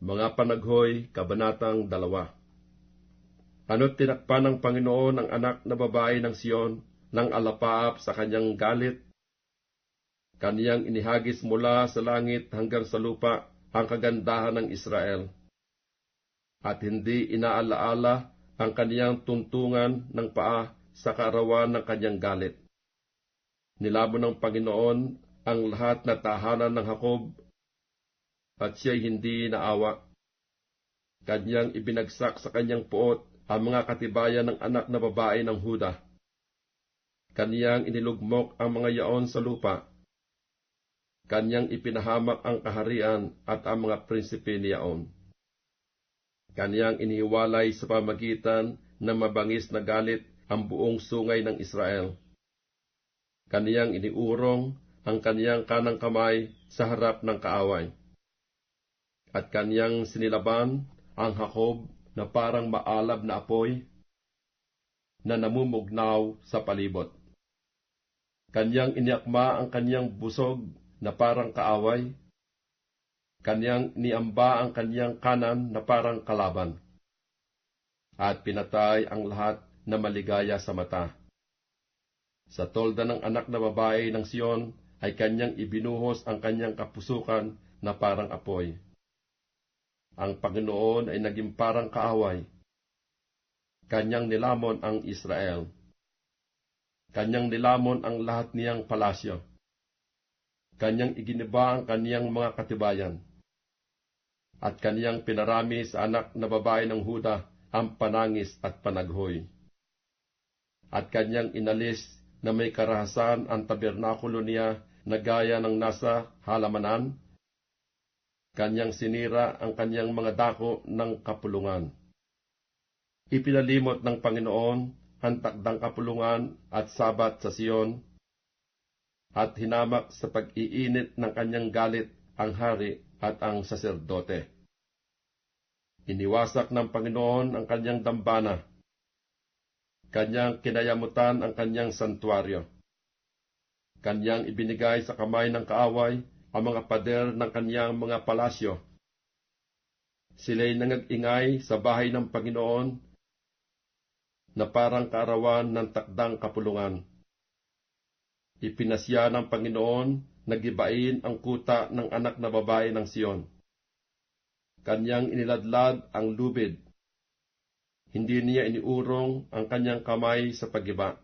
Mga Panaghoy, Kabanatang 2 Ano't tinakpan ng Panginoon ang anak na babae ng Siyon ng alapaap sa kanyang galit? Kaniyang inihagis mula sa langit hanggang sa lupa ang kagandahan ng Israel. At hindi inaalaala ang kaniyang tuntungan ng paa sa kaarawan ng kanyang galit. Nilabo ng Panginoon ang lahat na tahanan ng Hakob at siya'y hindi naawa. Kanyang ibinagsak sa kanyang puot ang mga katibayan ng anak na babae ng Huda. Kanyang inilugmok ang mga yaon sa lupa. Kanyang ipinahamak ang kaharian at ang mga prinsipe ni yaon. Kanyang inihiwalay sa pamagitan ng mabangis na galit ang buong sungay ng Israel. Kaniyang iniurong ang kaniyang kanang kamay sa harap ng kaaway. At kaniyang sinilaban ang Hakob na parang maalab na apoy na namumugnaw sa palibot. Kanyang iniakma ang kanyang busog na parang kaaway. Kanyang niamba ang kanyang kanan na parang kalaban. At pinatay ang lahat na maligaya sa mata. Sa tolda ng anak na babae ng Siyon ay kanyang ibinuhos ang kanyang kapusukan na parang apoy. Ang Panginoon ay naging parang kaaway. Kanyang nilamon ang Israel. Kanyang nilamon ang lahat niyang palasyo. Kanyang iginiba ang kaniyang mga katibayan. At kaniyang pinarami sa anak na babae ng Huda ang panangis at panaghoy at kanyang inalis na may karahasan ang tabernakulo niya na gaya ng nasa halamanan. Kanyang sinira ang kanyang mga dako ng kapulungan. Ipinalimot ng Panginoon ang takdang kapulungan at sabat sa Siyon, at hinamak sa pag-iinit ng kanyang galit ang hari at ang saserdote. Iniwasak ng Panginoon ang kanyang dambana Kanyang kinayamutan ang kanyang santuaryo. Kanyang ibinigay sa kamay ng kaaway ang mga pader ng kanyang mga palasyo. Sila'y nangag-ingay sa bahay ng Panginoon na parang kaarawan ng takdang kapulungan. Ipinasya ng Panginoon na gibain ang kuta ng anak na babae ng Siyon. Kanyang iniladlad ang lubid hindi niya iniurong ang kanyang kamay sa pagiba.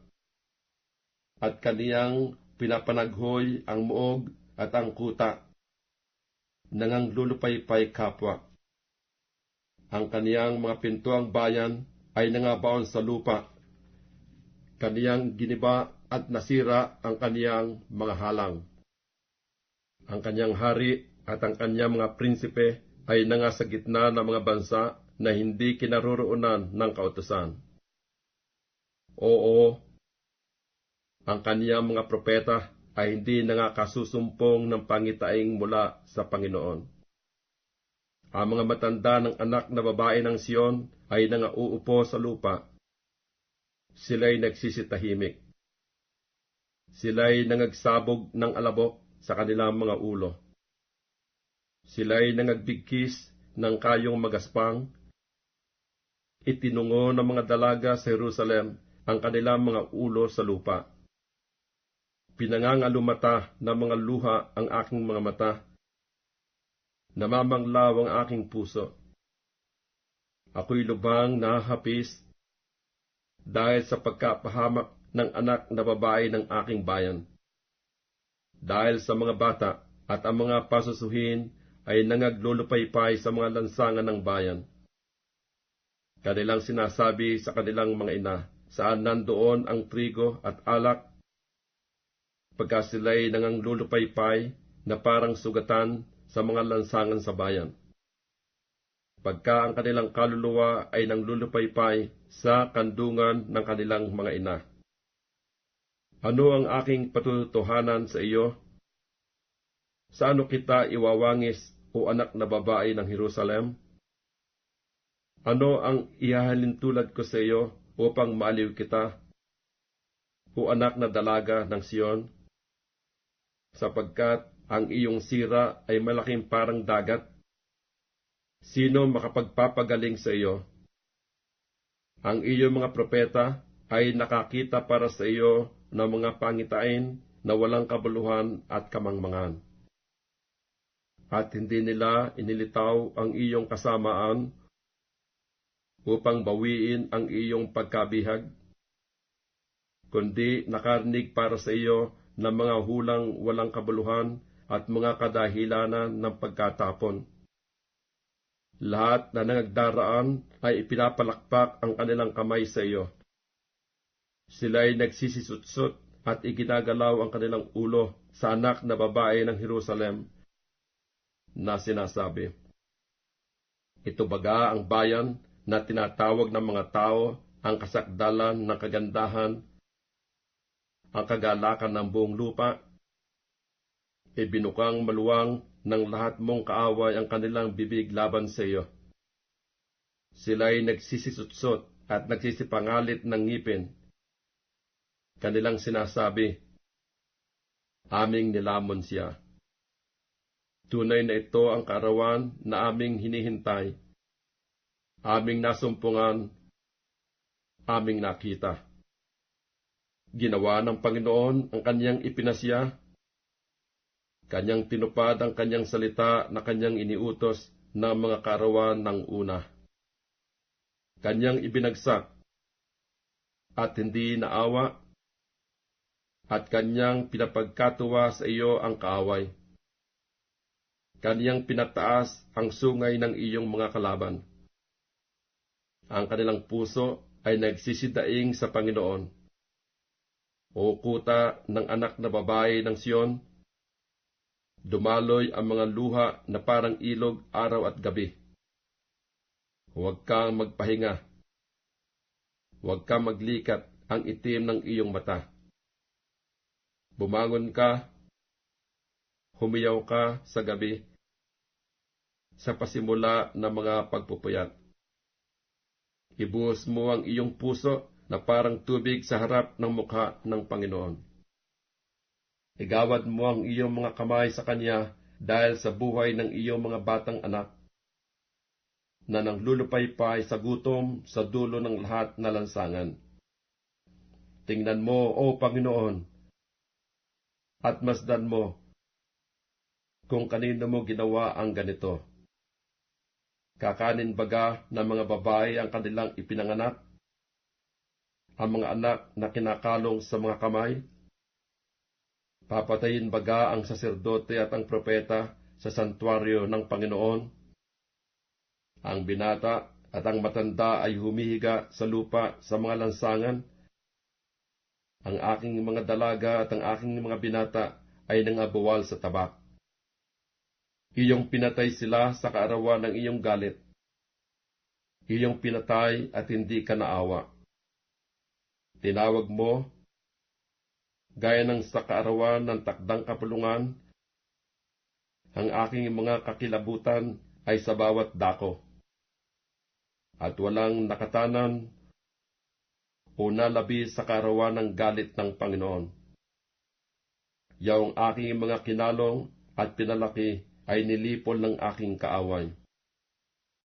At kaniyang pinapanaghoy ang muog at ang kuta, nangang lulupaypay kapwa. Ang kaniyang mga pintuang bayan ay nangabaon sa lupa. Kaniyang giniba at nasira ang kaniyang mga halang. Ang kanyang hari at ang kanyang mga prinsipe ay nanga sa gitna ng mga bansa na hindi kinaroroonan ng kautosan. Oo, ang kaniyang mga propeta ay hindi nangakasusumpong ng pangitaing mula sa Panginoon. Ang mga matanda ng anak na babae ng Siyon ay nangauupo sa lupa. Sila'y nagsisitahimik. Sila'y nangagsabog ng alabok sa kanilang mga ulo. Sila'y nangagbigkis ng kayong magaspang itinungo ng mga dalaga sa Jerusalem ang kanilang mga ulo sa lupa. Pinangangalumata ng mga luha ang aking mga mata. Namamanglaw ang aking puso. Ako'y lubang nahapis dahil sa pagkapahamak ng anak na babae ng aking bayan. Dahil sa mga bata at ang mga pasusuhin ay nangaglulupaypay sa mga lansangan ng bayan Kanilang sinasabi sa kanilang mga ina, saan nandoon ang trigo at alak, pagka sila'y nanganglulupaypay na parang sugatan sa mga lansangan sa bayan. Pagka ang kanilang kaluluwa ay nanglulupaypay sa kandungan ng kanilang mga ina. Ano ang aking patutuhanan sa iyo? Sa ano kita iwawangis o anak na babae ng Jerusalem? Ano ang ihahalin tulad ko sa iyo upang maaliw kita, o anak na dalaga ng Siyon? Sapagkat ang iyong sira ay malaking parang dagat. Sino makapagpapagaling sa iyo? Ang iyong mga propeta ay nakakita para sa iyo ng mga pangitain na walang kabuluhan at kamangmangan. At hindi nila inilitaw ang iyong kasamaan upang bawiin ang iyong pagkabihag, kundi nakarinig para sa iyo ng mga hulang walang kabuluhan at mga kadahilanan ng pagkatapon. Lahat na nagdaraan ay ipinapalakpak ang kanilang kamay sa iyo. Sila'y nagsisisutsot at iginagalaw ang kanilang ulo sa anak na babae ng Jerusalem na sinasabi, Ito baga ang bayan na tinatawag ng mga tao ang kasakdalan ng kagandahan, ang kagalakan ng buong lupa, ibinukang maluwang ng lahat mong kaaway ang kanilang bibig laban sa iyo. Sila'y nagsisisutsot at nagsisipangalit ng ngipin. Kanilang sinasabi, Aming nilamon siya. Tunay na ito ang kaarawan na aming hinihintay. Aming nasumpungan, aming nakita. Ginawa ng Panginoon ang kanyang ipinasya Kanyang tinupad ang kanyang salita na kanyang iniutos ng mga karawan ng una. Kanyang ibinagsak at hindi naawa at kanyang pinapagkatuwa sa iyo ang kaaway. Kanyang pinataas ang sungay ng iyong mga kalaban. Ang kanilang puso ay nagsisidaing sa Panginoon. O kuta ng anak na babae ng Siyon, Dumaloy ang mga luha na parang ilog araw at gabi. Huwag kang magpahinga. Huwag kang maglikat ang itim ng iyong mata. Bumangon ka, humiyaw ka sa gabi, sa pasimula ng mga pagpupuyat. Ibuhos mo ang iyong puso na parang tubig sa harap ng mukha ng Panginoon. Igawad mo ang iyong mga kamay sa Kanya dahil sa buhay ng iyong mga batang anak na nanglulupaypay sa gutom sa dulo ng lahat na lansangan. Tingnan mo, O Panginoon, at masdan mo kung kanino mo ginawa ang ganito. Kakanin baga ng mga babae ang kanilang ipinanganak, ang mga anak na kinakalong sa mga kamay, Papatayin baga ang saserdote at ang propeta sa santuario ng Panginoon? Ang binata at ang matanda ay humihiga sa lupa sa mga lansangan? Ang aking mga dalaga at ang aking mga binata ay nangabawal sa tabak. Iyong pinatay sila sa kaarawan ng iyong galit. Iyong pinatay at hindi ka naawa. Tinawag mo gaya ng sa kaarawan ng takdang kapulungan, ang aking mga kakilabutan ay sa bawat dako. At walang nakatanan o nalabi sa kaarawan ng galit ng Panginoon. Yaong aking mga kinalong at pinalaki ay nilipol ng aking kaaway.